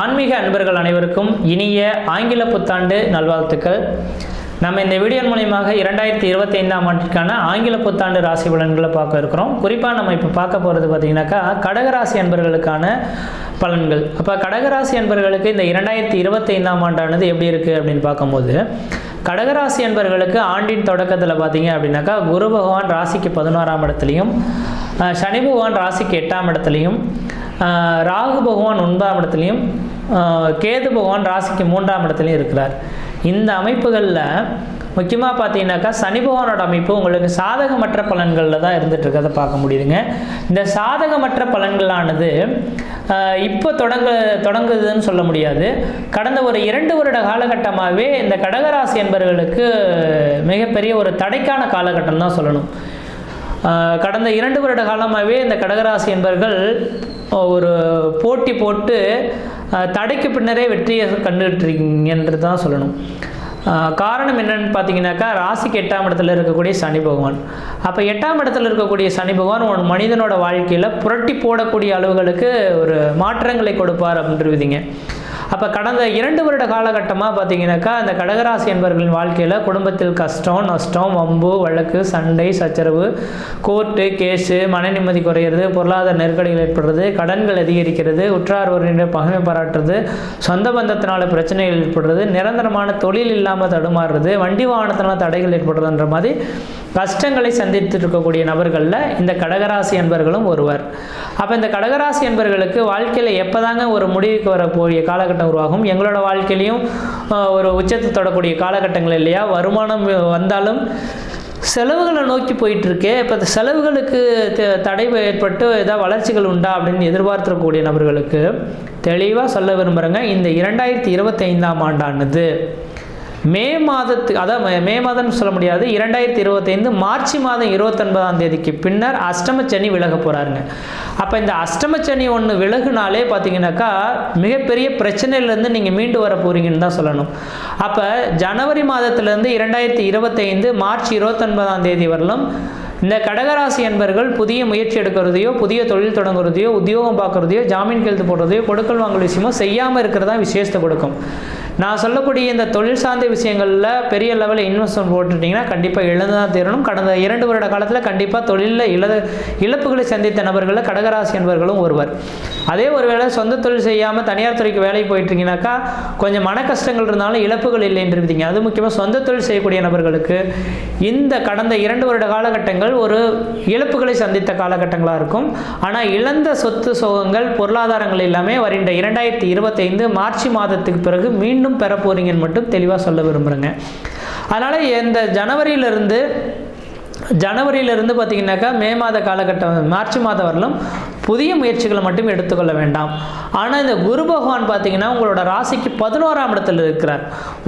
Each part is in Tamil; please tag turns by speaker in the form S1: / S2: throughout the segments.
S1: ஆன்மீக அன்பர்கள் அனைவருக்கும் இனிய ஆங்கில புத்தாண்டு நல்வாழ்த்துக்கள். நம்ம இந்த வீடியோ மூலியமாக இரண்டாயிரத்தி இருபத்தி ஐந்தாம் ஆண்டிற்கான ஆங்கில புத்தாண்டு ராசி பலன்களை பார்க்க இருக்கிறோம். குறிப்பாக நம்ம இப்போ பார்க்க போகிறது பார்த்தீங்கன்னாக்கா கடகராசி அன்பர்களுக்கான பலன்கள். அப்போ கடகராசி அன்பர்களுக்கு இந்த இரண்டாயிரத்தி இருபத்தி ஐந்தாம் ஆண்டானது எப்படி இருக்குது அப்படின்னு பார்க்கும்போது கடகராசி அன்பர்களுக்கு ஆண்டின் தொடக்கத்தில் பார்த்தீங்க அப்படின்னாக்கா குரு பகவான் ராசிக்கு பதினோராம் இடத்துலையும் சனி பகவான் ராசிக்கு எட்டாம் இடத்துலையும் ராகு பகவான் ஒன்பதாம் இடத்துலையும் கேது பகவான் ராசிக்கு மூன்றாம் இடத்துலையும் இருக்கிறார். இந்த அமைப்புகளில் முக்கியமாக பார்த்தீங்கன்னாக்கா சனி பகவானோட அமைப்பு உங்களுக்கு சாதகமற்ற பலன்களில் தான் இருந்துட்டு இருக்கிறத பார்க்க முடியுதுங்க. இந்த சாதகமற்ற பலன்களானது இப்போ தொடங்க தொடங்குதுன்னு சொல்ல முடியாது. கடந்த ஒரு இரண்டு வருட காலகட்டமாகவே இந்த கடகராசி என்பவர்களுக்கு மிகப்பெரிய ஒரு தடைக்கான காலகட்டம் தான் சொல்லணும். கடந்த இரண்டு வருட காலமாகவே இந்த கடகராசி என்பவர்கள் ஒரு போட்டி போட்டு தடைக்கு பின்னரே வெற்றியை கண்டுகிட்ருக்கீங்கன்றது தான் சொல்லணும் காரணம் என்னன்னு பார்த்தீங்கன்னாக்கா ராசிக்கு எட்டாம் இடத்துல இருக்கக்கூடிய சனி பகவான். அப்போ எட்டாம் இடத்துல இருக்கக்கூடிய சனி பகவான் ஒரு மனிதனோட வாழ்க்கையில் புரட்டி போடக்கூடிய அளவுகளுக்கு ஒரு மாற்றங்களை கொடுப்பார் அப்படின்றதுங்க அப்போ கடந்த இரண்டு வருட காலகட்டமாக பார்த்தீங்கன்னாக்கா அந்த கடகராசி என்பவர்களின் வாழ்க்கையில் குடும்பத்தில் கஷ்டம் நஷ்டம் வம்பு வழக்கு சண்டை சச்சரவு கோர்ட்டு கேஸு மன நிம்மதி குறையிறது பொருளாதார நெருக்கடிகள் ஏற்படுறது கடன்கள் அதிகரிக்கிறது உற்றார் உறவினர் பகைமை பாராட்டுறது சொந்த பந்தத்தினால பிரச்சனைகள் ஏற்படுறது நிரந்தரமான தொழில் இல்லாமல் தடுமாறுறது வண்டி வாகனத்தினால தடைகள் ஏற்படுறதுன்ற மாதிரி கஷ்டங்களை சந்தித்து இருக்கக்கூடிய நபர்களில் இந்த கடகராசி என்பர்களும் ஒருவர். அப்போ இந்த கடகராசி என்பர்களுக்கு வாழ்க்கையில் எப்போதாங்க ஒரு முடிவுக்கு வரக்கூடிய காலகட்டம் உருவாகும்? எங்களோட வாழ்க்கையிலையும் ஒரு உச்சத்தை தொடக்கூடிய காலகட்டங்கள் இல்லையா? வருமானம் வந்தாலும் செலவுகளை நோக்கி போயிட்டுருக்கு. இப்போ இந்த செலவுகளுக்கு த- தடை ஏற்பட்டு ஏதாவது வளர்ச்சிகள் உண்டா அப்படின்னு எதிர்பார்த்துருக்கக்கூடிய நபர்களுக்கு தெளிவாக சொல்ல விரும்புகிறேங்க இந்த இரண்டாயிரத்தி இருபத்தைந்தாம் ஆண்டானது. மே மாதத்து அதான் மே- மாதம்னு சொல்ல முடியாது இரண்டாயிரத்தி இருபத்தைந்து மார்ச் மாதம் இருபத்தொன்பதாம் தேதிக்கு பின்னர் அஷ்டமச்சனி விலக போகிறாருங்க அப்போ இந்த அஷ்டமச்சனி ஒன்று விலகுனாலே பார்த்தீங்கன்னாக்கா மிகப்பெரிய பிரச்சனையிலேருந்து நீங்கள் மீண்டு வர போகிறீங்கன்னு தான் சொல்லணும். அப்போ ஜனவரி மாதத்துலேருந்து இரண்டாயிரத்தி இருபத்தைந்து மார்ச் இருபத்தொன்பதாம் தேதி வரலும் இந்த கடகராசி என்பர்கள் புதிய முயற்சி எடுக்கிறதையோ புதிய தொழில் தொடங்குறதையோ உத்தியோகம் பார்க்குறதையோ ஜாமீன் கெழுத்து போடுறதையோ கொடுக்கல் வாங்கல் விஷயமோ செய்யாமல் இருக்கிறதா விசேஷத்தை கொடுக்கும். நான் சொல்லக்கூடிய இந்த தொழில் சார்ந்த விஷயங்களில் பெரிய லெவலில் இன்வெஸ்ட்மெண்ட் போட்டுட்டிங்கன்னா கண்டிப்பாக இழந்து தான் தீரணும். கடந்த இரண்டு வருட காலத்தில் கண்டிப்பாக தொழிலில் இழ இழப்புகளை சந்தித்த நபர்களில் கடகராசி என்பவர்களும் ஒருவர். அதே ஒருவேளை சொந்த தொழில் செய்யாமல் தனியார் துறைக்கு வேலைக்கு போயிட்டுருக்கீங்கனாக்கா கொஞ்சம் மன கஷ்டங்கள் இருந்தாலும் இழப்புகள் இல்லைன்றிருந்தீங்க அது முக்கியமாக சொந்த தொழில் செய்யக்கூடிய நபர்களுக்கு இந்த கடந்த இரண்டு வருட காலகட்டங்கள் ஒரு இழப்புகளை சந்தித்த காலகட்டங்களாக இருக்கும். ஆனால் இழந்த சொத்து சோகங்கள் பொருளாதாரங்கள் எல்லாமே வருகின்ற இரண்டாயிரத்தி இருபத்தைந்து மார்ச் மாதத்துக்கு பிறகு மீண்டும் பெற போறீங்கன்னு மட்டும் தெளிவாக சொல்ல விரும்புகிறேங்க அதனால் இந்த ஜனவரியிலிருந்து ஜனவரியிலிருந்து பார்த்தீங்கன்னாக்கா மே மாத காலகட்டம் மார்ச் மாதம் வரலும் புதிய முயற்சிகளை மட்டும் எடுத்துக்கொள்ள வேண்டாம். ஆனால் இந்த குரு பகவான் பார்த்தீங்கன்னா உங்களோட ராசிக்கு பதினோராம் இடத்துல இருக்கிறார்.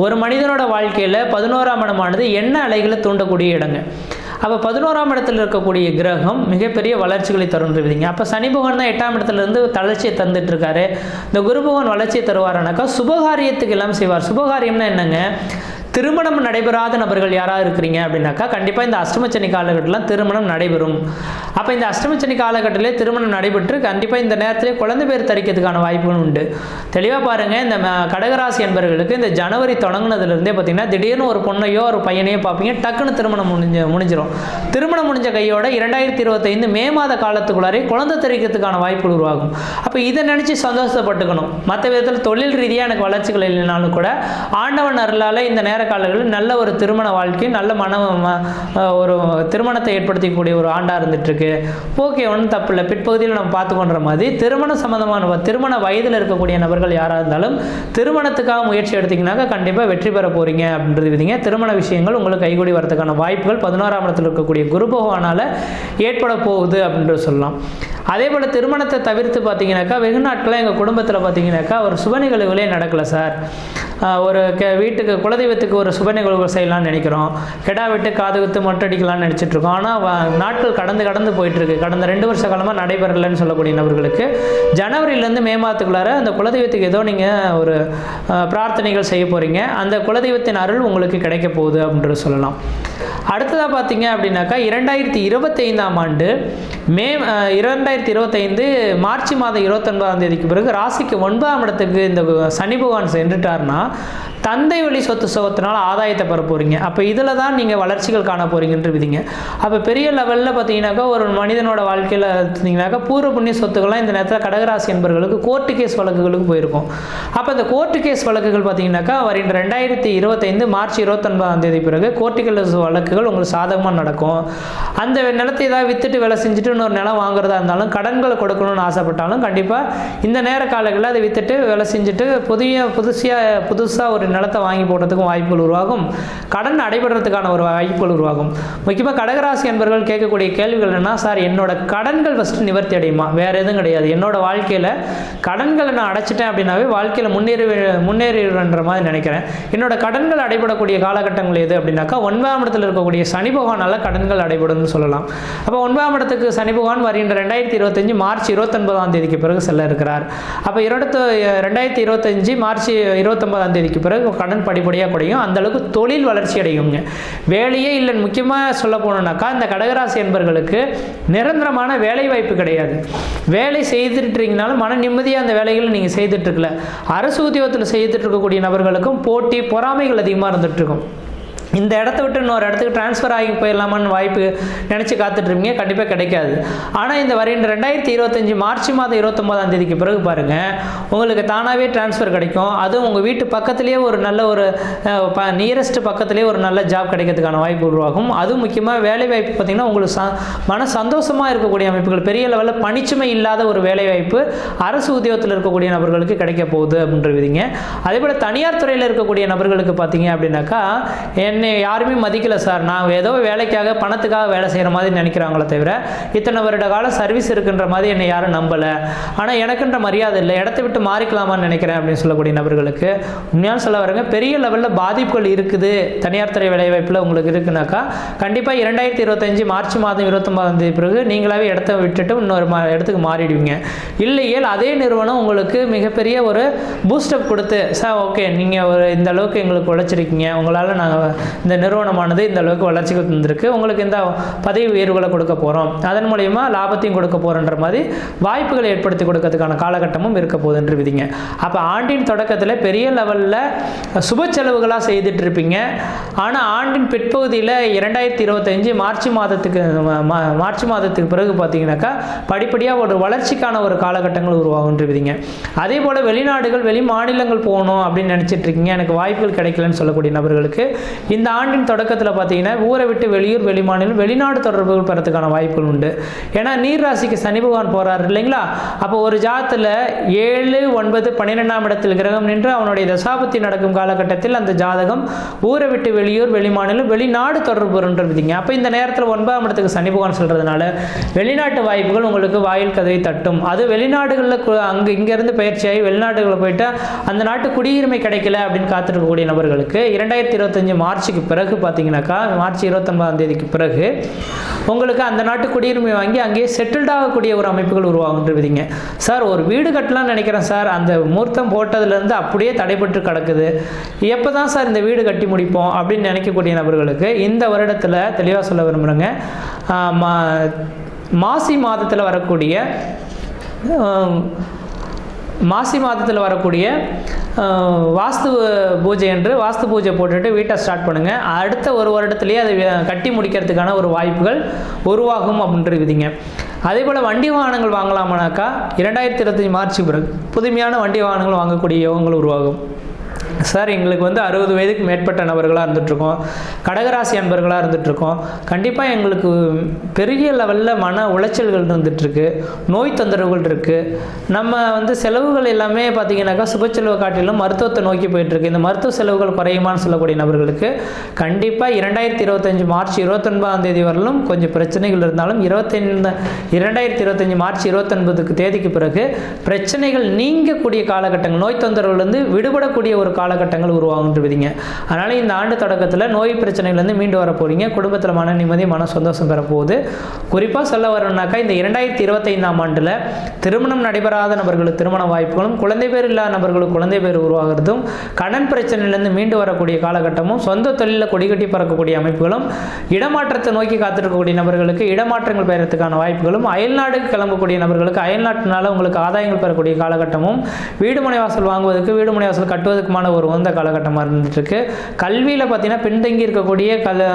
S1: ஒரு மனிதனோட வாழ்க்கையில் பதினோராம் இடமானது என்ன அலைகளை தூண்டக்கூடிய இடங்க. அப்போ பதினோராம் இடத்துல இருக்கக்கூடிய கிரகம் மிகப்பெரிய வளர்ச்சிகளை தருன்றீங்க அப்போ சனி பகவான் தான் எட்டாம் இடத்துல இருந்து தளர்ச்சியை தந்துட்டு இருக்காரு. இந்த குரு பகவான் வளர்ச்சியை தருவாருனாக்கா சுபகாரியத்துக்கு எல்லாம் செய்வார். சுபகாரியம்னா என்னங்க? திருமணம் நடைபெறாத நபர்கள் யாராக இருக்கிறீங்க அப்படின்னாக்கா கண்டிப்பாக இந்த அஷ்டமச்சனி காலகட்டத்தில் திருமணம் நடைபெறும். அப்போ இந்த அஷ்டமச்சனி காலகட்டத்திலே திருமணம் நடைபெற்று கண்டிப்பாக இந்த நேரத்திலே குழந்தை பேர் தரிக்கிறதுக்கான வாய்ப்புகள் உண்டு. தெளிவாக பாருங்கள் இந்த ம- கடகராசி என்பவர்களுக்கு இந்த ஜனவரி தொடங்கினதுலேருந்தே பார்த்தீங்கன்னா திடீர்னு ஒரு பொண்ணையோ ஒரு பையனையோ பார்ப்பீங்க டக்குன்னு திருமணம் முடிஞ்சு முடிஞ்சிடும் திருமணம் முடிஞ்ச கையோட இரண்டாயிரத்தி இருபத்தைந்து மே மாத காலத்துக்குள்ளாரே குழந்தை தெரிவிக்கிறதுக்கான வாய்ப்புகள் உருவாகும். அப்போ இதை நினச்சி சந்தோஷப்பட்டுக்கணும். மற்ற விதத்தில் தொழில் ரீதியாக எனக்கு வளர்ச்சிகள் இல்லைனாலும் கூட ஆண்டவன் அருளால் இந்த நேர காலங்களில் நல்ல ஒரு திருமண வாழ்க்கை நல்ல மன ம- ஒரு திருமணத்தை ஏற்படுத்திக்கூடிய ஒரு ஆண்டாக இருந்துகிட்ருக்கு ஓகே ஒன்றும் தப்பு இல்லை. பிற்பகுதியில் நம்ம பார்த்து கொண்ட மாதிரி திருமணம் சம்மந்தமான வ- திருமண வயதில் இருக்கக்கூடிய நபர்கள் யாராக இருந்தாலும் திருமணத்துக்காக முயற்சி எடுத்தீங்கன்னாக்கா கண்டிப்பாக வெற்றி பெற போகிறீங்க அப்படின்றது விதிங்க. திருமண விஷயங்கள் உங்களுக்கு கைகூடி வரதுக்கான வாய்ப்புகள் பதினோராம் இடத்தில் இருக்கக்கூடிய குரு பகவானால் ஏற்பட போகுது அப்படின்றது சொல்லலாம். அதே போல் திருமணத்தை தவிர்த்து பார்த்தீங்கன்னாக்கா வெகு நாட்களாக எங்கள் குடும்பத்தில் பார்த்தீங்கன்னாக்கா ஒரு சுப நிகழ்வுகளே நடக்கலை சார். ஒரு கே வீட்டுக்கு குலதெய்வத்துக்கு ஒரு சுப நிகழ்வுகள் செய்யலாம்னு நினைக்கிறோம். கெடா விட்டு காது வித்து மொட்டடிக்கலாம்னு நினச்சிட்ருக்கோம். ஆனால் நாட்கள் கடந்து கடந்து போயிட்டுருக்கு கடந்த ரெண்டு வருஷ காலமாக நடைபெறலைன்னு சொல்லக்கூடிய நபர்களுக்கு ஜனவரியிலேருந்து மே மாதத்துக்குள்ளார அந்த குலதெய்வத்துக்கு ஏதோ நீங்கள் ஒரு பிரார்த்தனைகள் செய்ய போகிறீங்க அந்த குலதெய்வத்தின் அருள் உங்களுக்கு கிடைக்க போகுது அப்படின்றது சொல்லலாம். அடுத்ததாக பார்த்தீங்க அப்படின்னாக்கா இரண்டாயிரத்தி இருபத்தைந்தாம் ஆண்டு மே இரண்டாயிரத்தி இருபத்தைந்து மார்ச் மாதம் இருபத்தொன்பதாம் தேதிக்கு பிறகு ராசிக்கு ஒன்பதாம் இடத்துக்கு இந்த சனி பகவான் சென்றுட்டார்னா தந்தை வழி சொத்து சுகத்தினால ஆதாயத்தை பெற போகிறீங்க அப்போ இதில் தான் நீங்கள் வளர்ச்சிகள் காண போகிறீங்கன்ற விதிங்க. அப்போ பெரிய லெவலில் பார்த்தீங்கன்னாக்கா ஒரு மனிதனோட வாழ்க்கையில் பார்த்தீங்கன்னாக்கா பூர்வ புண்ணிய சொத்துக்கள்லாம் இந்த நேரத்தில் கடகராசி என்பவர்களுக்கு கோர்ட்டு கேஸ் வழக்குகளுக்கு போயிருக்கும். அப்போ இந்த கோர்ட்டு கேஸ் வழக்குகள் பார்த்தீங்கன்னாக்கா வருகின்ற ரெண்டாயிரத்தி இருபத்தைந்து மார்ச் இருபத்தொன்பதாம் தேதி பிறகு கோர்ட்டு கேஸ் வழக்குகள் உங்களுக்கு சாதகமாக நடக்கும். அந்த நிலத்தை ஏதாவது வித்துட்டு வேலை செஞ்சுட்டு இன்னொரு நிலம் வாங்குறதா இருந்தாலும் கடன்களை கொடுக்கணும்னு ஆசைப்பட்டாலும் கண்டிப்பாக இந்த நேர காலங்களில் அதை வித்துட்டு வேலை செஞ்சுட்டு புதிய புதுசியாக புதுசாக ஒரு நிலத்தை வாங்கி போடுறதுக்கும் வாய்ப்புகள் உருவாகும். கடன் அடைபடுறதுக்கான ஒரு வாய்ப்புகள் உருவாகும். முக்கியமாக கடகராசி என்பவர்கள் கேட்கக்கூடிய கேள்விகள் என்னன்னா சார் என்னோட கடன்கள் ஃபஸ்ட்டு நிவர்த்தி அடையுமா? வேறு எதுவும் கிடையாது. என்னோட வாழ்க்கையில் கடன்களை நான் அடைச்சிட்டேன் அப்படின்னாவே வாழ்க்கையில் முன்னேறி முன்னேறிடுன்ற மாதிரி நினைக்கிறேன். என்னோட கடன்கள் அடைபடக்கூடிய காலகட்டங்கள் எது அப்படின்னாக்கா ஒன்பதாம் இடத்தில் இருக்கக்கூடிய சனி பகவானால் கடன்கள் அடைபடும்னு சொல்லலாம். அப்போ ஒன்பதாம் இடத்துக்கு சனி பகவான் வருகின்ற ரெண்டாயிரத்தி இருபத்தஞ்சு மார்ச் இருபத்தொன்பதாம் தேதிக்கு பிறகு செல்ல இருக்கிறார். அப்போ இரண்டு ரெண்டாயிரத்தி இருபத்தஞ்சு மார்ச் இருபத்தொன்பதாம் தேதிக்கு பிறகு கடன் படிப்படியாக குறையும். அந்த அளவுக்கு தொழில் வளர்ச்சி அடையுங்க. வேலையே இல்லைன்னு முக்கியமாக சொல்ல போனோம்னாக்கா இந்த கடகராசி என்பர்களுக்கு நிரந்தரமான வேலை வாய்ப்பு கிடையாது. வேலை செய்துட்டு மன நிம்மதியாக அந்த வேலைகளை நீங்கள் செய்துட்டு இருக்கல அரசு உத்தியோகத்தில் செய்துட்டு இருக்கக்கூடிய நபர்களுக்கும் போட்டி பொறாமைகள் அதிகமாக இருந்துட்டு இருக்கும் இந்த இடத்த விட்டு இன்னொரு இடத்துக்கு ட்ரான்ஸ்ஃபர் ஆகி போயிடலாமான்னு வாய்ப்பு நினச்சி காத்துட்ருப்பீங்க கண்டிப்பாக கிடைக்காது. ஆனால் இந்த வரையின் ரெண்டாயிரத்தி இருபத்தஞ்சி மார்ச் மாதம் இருபத்தொம்போதாம் தேதிக்கு பிறகு பாருங்கள் உங்களுக்கு தானாகவே ட்ரான்ஸ்ஃபர் கிடைக்கும். அதுவும் உங்கள் வீட்டு பக்கத்துலேயே ஒரு நல்ல ஒரு நியரஸ்ட் பக்கத்துலேயே ஒரு நல்ல ஜாப் கிடைக்கிறதுக்கான வாய்ப்பு உருவாகும். அதுவும் முக்கியமாக வேலை வாய்ப்பு பார்த்திங்கன்னா உங்களுக்கு ச மன சந்தோஷமாக இருக்கக்கூடிய அமைப்புகள் பெரிய லெவலில் பணிச்சுமை இல்லாத ஒரு வேலை வாய்ப்பு அரசு உத்தியோகத்தில் இருக்கக்கூடிய நபர்களுக்கு கிடைக்க போகுது அப்படின்ற விதிங்க அதே போல் தனியார் துறையில் இருக்கக்கூடிய நபர்களுக்கு பார்த்தீங்க அப்படின்னாக்கா என்ன யாருமே மதிக்கலை சார். நான் ஏதோ வேலைக்காக பணத்துக்காக வேலை செய்கிற மாதிரி நினைக்கிறாங்களே தவிர இத்தனை வருட கால சர்வீஸ் இருக்குன்ற மாதிரி என்னை யாரும் நம்பலை. ஆனால் எனக்குன்ற மரியாதை இல்லை. இடத்த விட்டு மாறிக்கலாமான்னு நினைக்கிறேன் அப்படின்னு சொல்லக்கூடிய நபர்களுக்கு. உண்மையாக சொல்ல வரங்க பெரிய லெவலில் பாதிப்புகள் இருக்குது. தனியார் துறை வேலைவாய்ப்பில் உங்களுக்கு இருக்குனாக்கா கண்டிப்பாக இரண்டாயிரத்தி இருபத்தஞ்சு மார்ச் மாதம் இருபத்தொம்பதாம் தேதி பிறகு நீங்களாவே இடத்த விட்டுட்டு இன்னொரு மா இடத்துக்கு மாறிடுவீங்க. இல்லையேல் அதே நிறுவனம் உங்களுக்கு மிகப்பெரிய ஒரு பூஸ்டப் கொடுத்து சார் ஓகே நீங்கள் ஒரு இந்த அளவுக்கு எங்களுக்கு உழைச்சிருக்கீங்க. உங்களால் நாங்கள் இந்த நிறுவனமானது இந்த அளவுக்கு வளர்ச்சிக்கு தந்திருக்கு. உங்களுக்கு இந்த பதவி உயர்வுகளை கொடுக்க போகிறோம் அதன் மூலயமா லாபத்தையும் கொடுக்க போகிறன்ற மாதிரி வாய்ப்புகளை ஏற்படுத்தி கொடுக்கறதுக்கான காலகட்டமும் இருக்க போகுதுன்ற விதிங்க. அப்போ ஆண்டின் தொடக்கத்தில் பெரிய லெவலில் சுப செலவுகளாக செய்துட்டு இருப்பீங்க. ஆனால் ஆண்டின் பிற்பகுதியில் இரண்டாயிரத்தி இருபத்தஞ்சு மார்ச் மாதத்துக்கு மார்ச் மாதத்துக்கு பிறகு பார்த்தீங்கன்னாக்கா படிப்படியாக ஒரு வளர்ச்சிக்கான ஒரு காலகட்டங்கள் உருவாகுன்ற விதிங்க. அதே போல் வெளிநாடுகள் வெளி மாநிலங்கள் போகணும் அப்படின்னு நினச்சிட்டு இருக்கீங்க. எனக்கு வாய்ப்புகள் கிடைக்கலன்னு சொல்லக்கூடிய நபர்களுக்கு இந்த ஆண்டின் தொடக்கத்தில் பார்த்தீங்கன்னா ஊரை விட்டு வெளியூர் வெளிமாநிலம் வெளிநாடு தொடர்புகள் பெறத்துக்கான வாய்ப்புகள் உண்டு. ஏன்னா நீர் ராசிக்கு சனி பகவான் போறாரு இல்லைங்களா? அப்போ ஒரு ஜாதத்தில் ஏழு ஒன்பது பன்னிரெண்டாம் இடத்தில் கிரகம் நின்று அவனுடைய தசாபத்தி நடக்கும் காலகட்டத்தில் அந்த ஜாதகம் ஊரை விட்டு வெளியூர் வெளிமாநிலம் வெளிநாடு தொடர்பு வருன்றதுங்க அப்போ இந்த நேரத்தில் ஒன்பதாம் இடத்துக்கு சனி பகவான் சொல்றதுனால வெளிநாட்டு வாய்ப்புகள் உங்களுக்கு வாயில் கதவை தட்டும். அது வெளிநாடுகளில் கு- அங்க இங்கேருந்து பயிற்சியாகி வெளிநாடுகளில் போயிட்டு அந்த நாட்டு குடியுரிமை கிடைக்கல அப்படின்னு காத்திருக்கக்கூடிய நபர்களுக்கு இரண்டாயிரத்தி இருபத்தஞ்சு மார்ச்சுக்கு பிறகு பார்த்தீங்கன்னாக்கா மார்ச் இருபத்தொன்பதாம் தேதிக்கு பிறகு உங்களுக்கு அந்த நாட்டு குடியுரிமை வாங்கி அங்கேயே செட்டில்டாகக்கூடிய ஒரு அமைப்புகள் உருவாகுன்றவிதிங்க சார் ஒரு வீடு கட்டலாம்னு நினைக்கிறேன் சார். அந்த முகூர்த்தம் போட்டதுலேருந்து அப்படியே தடைபட்டு கிடக்குது. எப்போ தான் சார் இந்த வீடு கட்டி முடிப்போம் அப்படின்னு நினைக்கக்கூடிய நபர்களுக்கு இந்த வருடத்தில் தெளிவாக சொல்ல விரும்புகிறேங்க மா- மாசி மாதத்தில் வரக்கூடிய மாசி மாதத்தில் வரக்கூடிய வாஸ்து பூஜை என்று வாஸ்து பூஜை போட்டுட்டு வீட்டை ஸ்டார்ட் பண்ணுங்கள் அடுத்த ஒரு வருடத்துலேயே அதை கட்டி முடிக்கிறதுக்கான ஒரு வாய்ப்புகள் உருவாகும் அப்படின்ற விதிங்க அதே போல் வண்டி வாகனங்கள் வாங்கலாமானாக்கா இரண்டாயிரத்தி இருபத்தஞ்சி மார்ச் பிறகு புதுமையான வண்டி வாகனங்கள் வாங்கக்கூடிய யோகங்கள் உருவாகும். சார் எங்களுக்கு வந்து அறுபது வயதுக்கு மேற்பட்ட நபர்களாக இருந்துகிட்ருக்கோம் கடகராசி அன்பர்களாக இருந்துகிட்ருக்கோம் கண்டிப்பாக எங்களுக்கு பெரிய லெவலில் மன உளைச்சல்கள் இருந்துகிட்ருக்கு நோய் தொந்தரவுகள் இருக்குது நம்ம வந்து செலவுகள் எல்லாமே பார்த்தீங்கன்னாக்கா சுப செலவு காட்டிலும் மருத்துவத்தை நோக்கி போயிட்டுருக்கு. இந்த மருத்துவ செலவுகள் குறையுமான்னு சொல்லக்கூடிய நபர்களுக்கு கண்டிப்பாக இரண்டாயிரத்தி இருபத்தஞ்சி மார்ச் இருபத்தொன்பதாம் தேதி வரலும் கொஞ்சம் பிரச்சனைகள் இருந்தாலும் இருபத்தைந்து இரண்டாயிரத்தி இருபத்தஞ்சி மார்ச் இருபத்தொன்பதுக்கு தேதிக்கு பிறகு பிரச்சனைகள் நீங்கக்கூடிய காலகட்டங்கள் நோய் தொந்தரவுலேருந்து விடுபடக்கூடிய ஒரு காலகட்டங்கள் உருவாகுன்றவிதிங்க அதனால் இந்த ஆண்டு தொடக்கத்தில் நோய் பிரச்சனையிலேருந்து மீண்டு வர போகிறீங்க குடும்பத்தில் மன நிம்மதி மன சந்தோஷம் பெற போகுது குறிப்பாக சொல்ல வரணும்னாக்கா இந்த இரண்டாயிரத்தி இருபத்தைந்தாம் ஆண்டில் திருமணம் நடைபெறாத நபர்களுக்கு திருமண வாய்ப்புகளும் குழந்தை பேர் இல்லாத நபர்களுக்கு குழந்தை பேர் உருவாகிறதும் கடன் பிரச்சனையிலேருந்து மீண்டு வரக்கூடிய காலகட்டமும் சொந்த தொழிலில் கொடிகட்டி பறக்கக்கூடிய அமைப்புகளும் இடமாற்றத்தை நோக்கி காத்திருக்கக்கூடிய நபர்களுக்கு இடமாற்றங்கள் பெறத்துக்கான வாய்ப்புகளும் அயல்நாடுக்கு கிளம்பக்கூடிய நபர்களுக்கு அயல்நாட்டினால உங்களுக்கு ஆதாயங்கள் பெறக்கூடிய காலகட்டமும் வீடுமனை வாசல் வாங்குவதற்கு வீடு வாசல் கட்டுவதற்குமான ஒரு உகந்த காலகட்டமாக இருந்துட்டுருக்கு. கல்வியில் பார்த்தீங்கன்னா பின்தங்கி இருக்கக்கூடிய கல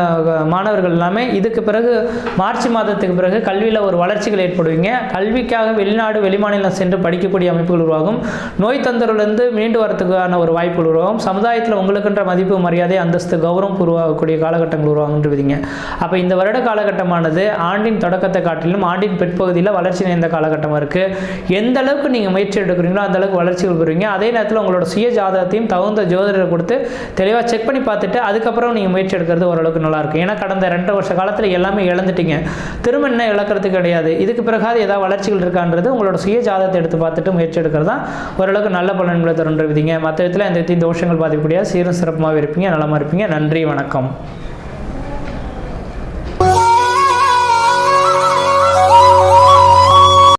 S1: மாணவர்கள் எல்லாமே இதுக்கு பிறகு மார்ச் மாதத்துக்கு பிறகு கல்வியில் ஒரு வளர்ச்சிகள் ஏற்படுவீங்க. கல்விக்காக வெளிநாடு வெளிமாநிலம் சென்று படிக்கக்கூடிய அமைப்புகள் உருவாகும். நோய் தொந்தரவுலேருந்து மீண்டு வரத்துக்கான ஒரு வாய்ப்புகள் உருவாகும். சமுதாயத்தில் உங்களுக்குன்ற மதிப்பு மரியாதை அந்தஸ்து கௌரவம் உருவாகக்கூடிய காலகட்டங்கள் உருவாகுன்றவிதிங்க அப்போ இந்த வருட காலகட்டமானது ஆண்டின் தொடக்கத்தை காட்டிலும் ஆண்டின் பிற்பகுதியில் வளர்ச்சி நிறைந்த காலகட்டமாக இருக்குது எந்த அளவுக்கு நீங்கள் முயற்சி எடுக்கிறீங்களோ அந்த அளவுக்கு வளர்ச்சிகள் பெறுவீங்க. அதே நேரத்தில் உங்களோட சுய ஜாதகத்தையும் தகுந்த ஜோதிடரை கொடுத்து தெளிவாக செக் பண்ணி பார்த்துட்டு அதுக்கப்புறம் நீங்கள் முயற்சி எடுக்கிறது ஓரளவுக்கு நல்லாயிருக்கும் ஏன்னா கடந்த ரெண்டு வருஷ காலத்தில் எல்லாமே இழந்துட்டீங்க. திரும்ப என்ன இழக்கிறது கிடையாது. இதுக்கு பிறகாது ஏதாவது வளர்ச்சிகள் இருக்கான்றது உங்களோட சுய ஜாதகத்தை எடுத்து பார்த்துட்டு முயற்சி எடுக்கிறது தான் ஓரளவுக்கு நல்ல பலன்களை தருன்ற விதிங்க. மற்ற விதத்தில் இந்த விதத்தையும் தோஷங்கள் பாதிக்கக்கூடிய சீரும் சிறப்புமாக இருப்பீங்க. நலமாக இருப்பீங்க. நன்றி. வணக்கம்.